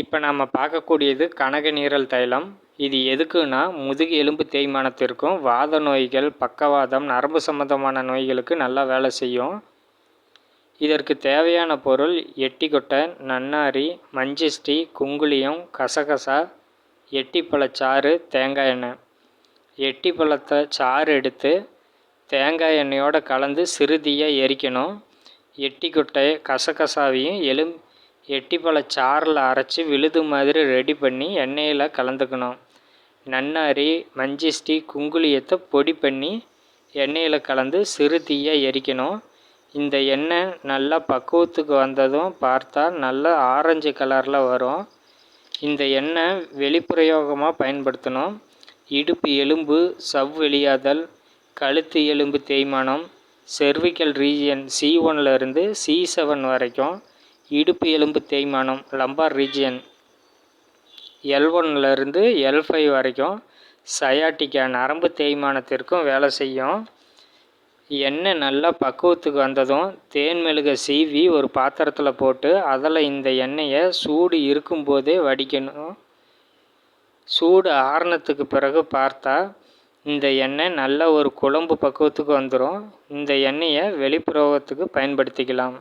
இப்போ நாம் பார்க்கக்கூடியது கனக நீரல் தைலம். இது எதுக்குன்னா முதுகு எலும்பு தேய்மானத்திற்கும் வாத நோய்கள் பக்கவாதம் நரம்பு சம்பந்தமான நோய்களுக்கு நல்லா வேலை செய்யும். இதற்கு தேவையான பொருள் எட்டிக்கொட்டை நன்னாரி மஞ்சிஷ்டி குங்குளியம் கசகசா எட்டிப்பழச்சாறு தேங்காய் எண்ணெய். எட்டிப்பழத்தை சாறு எடுத்து தேங்காய் எண்ணெயோடு கலந்து சிறுதியாக எரிக்கணும். எட்டிக்கொட்டை கசகசாவையும் எலும் எட்டிப்பழ சாறில் அரைச்சி விழுது மாதிரி ரெடி பண்ணி எண்ணெயில் கலந்துக்கணும். நன்னாரி மஞ்சிஷ்டி குங்குளியத்தை பொடி பண்ணி எண்ணெயில் கலந்து சிறு தீயாக எரிக்கணும். இந்த எண்ணெய் நல்லா பக்குவத்துக்கு வந்ததும் பார்த்தா நல்லா ஆரஞ்சு கலரில் வரும். இந்த எண்ணெய் வெளிப்பிரயோகமாக பயன்படுத்தணும். இடுப்பு எலும்பு சவ் வெளியாதல் கழுத்து எலும்பு தேய்மானம் செர்விக்கல் ரீஜியன் சி ஒன்லேருந்து சி செவன் வரைக்கும் இடுப்பு எலும்பு தேய்மானம் லம்பார் ரீஜியன் எல் ஒன்லேருந்து எல் ஃபைவ் வரைக்கும் சயாட்டிக்கா நரம்பு தேய்மானத்திற்கும் வேலை செய்யும். எண்ணெய் நல்லா பக்குவத்துக்கு வந்ததும் தேன் மெழுகை சீவி ஒரு பாத்திரத்தில் போட்டு அதில் இந்த எண்ணெயை சூடு இருக்கும்போதே வடிக்கணும். சூடு ஆறுனத்துக்கு பிறகு பார்த்தா இந்த எண்ணெய் நல்ல ஒரு குழம்பு பக்குவத்துக்கு வந்துடும் இந்த எண்ணெயை வெளிப்புறத்துக்கு பயன்படுத்திக்கலாம்.